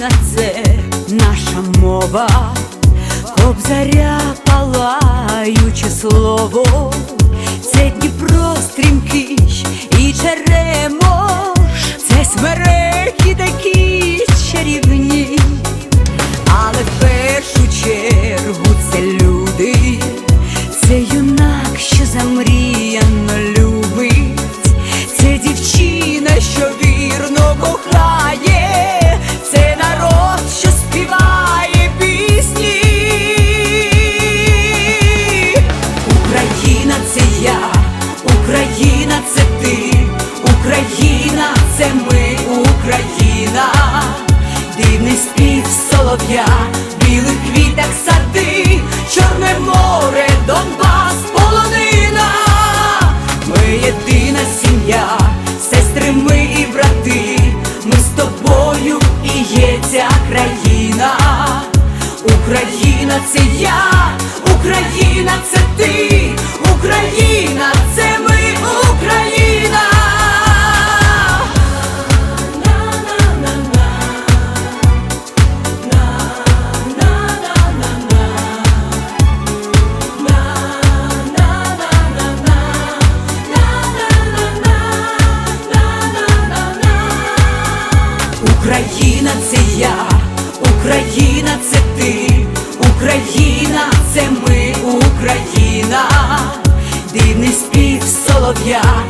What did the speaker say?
на це наша мова, кобзаря палаюче слово. Україна це я, Україна це ти. olhar